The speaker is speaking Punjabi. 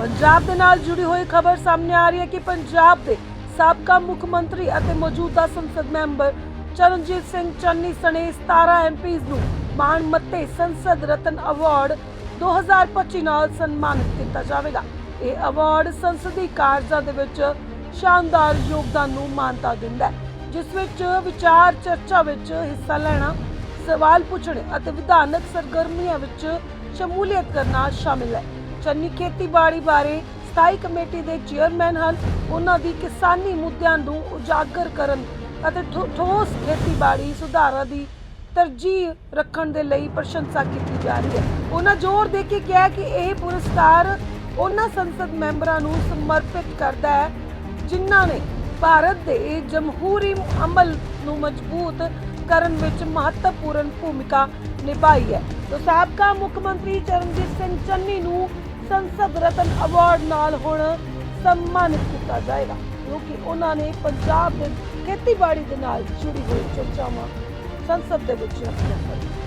ਪੰਜਾਬ ਦੇ ਨਾਲ ਜੁੜੀ ਹੋਈ ਖਬਰ ਸਾਹਮਣੇ ਆ ਰਹੀ ਹੈ ਕਿ ਪੰਜਾਬ ਦੇ ਸਾਬਕਾ ਮੁੱਖ ਮੰਤਰੀ ਅਤੇ ਮੌਜੂਦਾ ਸੰਸਦ ਮੈਂਬਰ ਚਰਨਜੀਤ ਸਿੰਘ ਚੰਨੀ ਸਣੇ 17 ਐਮਪੀਜ਼ ਨੂੰ ਮਾਣ ਮੱਤੇ ਸੰਸਦ ਰਤਨ ਅਵਾਰਡ 2025 ਨਾਲ ਸਨਮਾਨਿਤ ਕੀਤਾ ਜਾਵੇਗਾ। ਇਹ ਅਵਾਰਡ ਸੰਸਦੀ ਕਾਰਜਾਂ ਦੇ ਵਿੱਚ ਸ਼ਾਨਦਾਰ ਯੋਗਦਾਨ ਨੂੰ ਮਾਨਤਾ ਦਿੰਦਾ ਹੈ, ਜਿਸ ਵਿੱਚ ਵਿਚਾਰ ਚਰਚਾ ਵਿੱਚ ਹਿੱਸਾ ਲੈਣਾ, ਸਵਾਲ ਪੁੱਛਣੇ ਅਤੇ ਵਿਧਾਨਕ ਸਰਗਰਮੀਆਂ ਵਿੱਚ ਸ਼ਮੂਲੀਅਤ ਕਰਨਾ ਸ਼ਾਮਿਲ ਹੈ। ਚੰਨੀ ਖੇਤੀਬਾੜੀ ਬਾਰੇ ਸਥਾਈ ਕਮੇਟੀ ਦੇ ਚੇਅਰਮੈਨ ਹਨ। ਉਹਨਾਂ ਦੀ ਕਿਸਾਨੀ ਮੁੱਦਿਆਂ ਨੂੰ ਉਜਾਗਰ ਕਰਨ ਅਤੇ ਠੋਸ ਖੇਤੀਬਾੜੀ ਸੁਧਾਰਾਂ ਦੀ ਤਰਜੀਹ ਰੱਖਣ ਦੇ ਲਈ ਪ੍ਰਸ਼ੰਸਾ ਕੀਤੀ ਜਾ ਰਹੀ ਹੈ। ਉਹਨਾਂ ਜ਼ੋਰ ਦੇ ਕੇ ਕਿਹਾ ਕਿ ਇਹ ਪੁਰਸਕਾਰ ਉਹਨਾਂ ਸੰਸਦ ਮੈਂਬਰਾਂ ਨੂੰ ਸਮਰਪਿਤ ਕਰਦਾ ਹੈ, ਜਿਨ੍ਹਾਂ ਨੇ ਭਾਰਤ ਦੇ ਜਮਹੂਰੀ ਅਮਲ ਨੂੰ ਮਜ਼ਬੂਤ ਕਰਨ ਵਿੱਚ ਮਹੱਤਵਪੂਰਨ ਭੂਮਿਕਾ ਨਿਭਾਈ ਹੈ। ਤੋ ਸਾਬਕਾ ਮੁੱਖ ਮੰਤਰੀ ਚਰਨਜੀਤ ਸਿੰਘ ਚੰਨੀ ਨੂੰ ਸੰਸਦ ਰਤਨ ਅਵਾਰਡ ਨਾਲ ਹੁਣ ਸਨਮਾਨਿਤ ਕੀਤਾ ਜਾਏਗਾ ਕਿਉਂਕਿ ਉਹਨਾਂ ਨੇ ਪੰਜਾਬ ਦੇ ਖੇਤੀਬਾੜੀ ਦੇ ਨਾਲ ਜੁੜੀ ਹੋਈ ਚਰਚਾਵਾਂ ਸੰਸਦ ਦੇ ਵਿੱਚ ਰੱਖੀਆਂ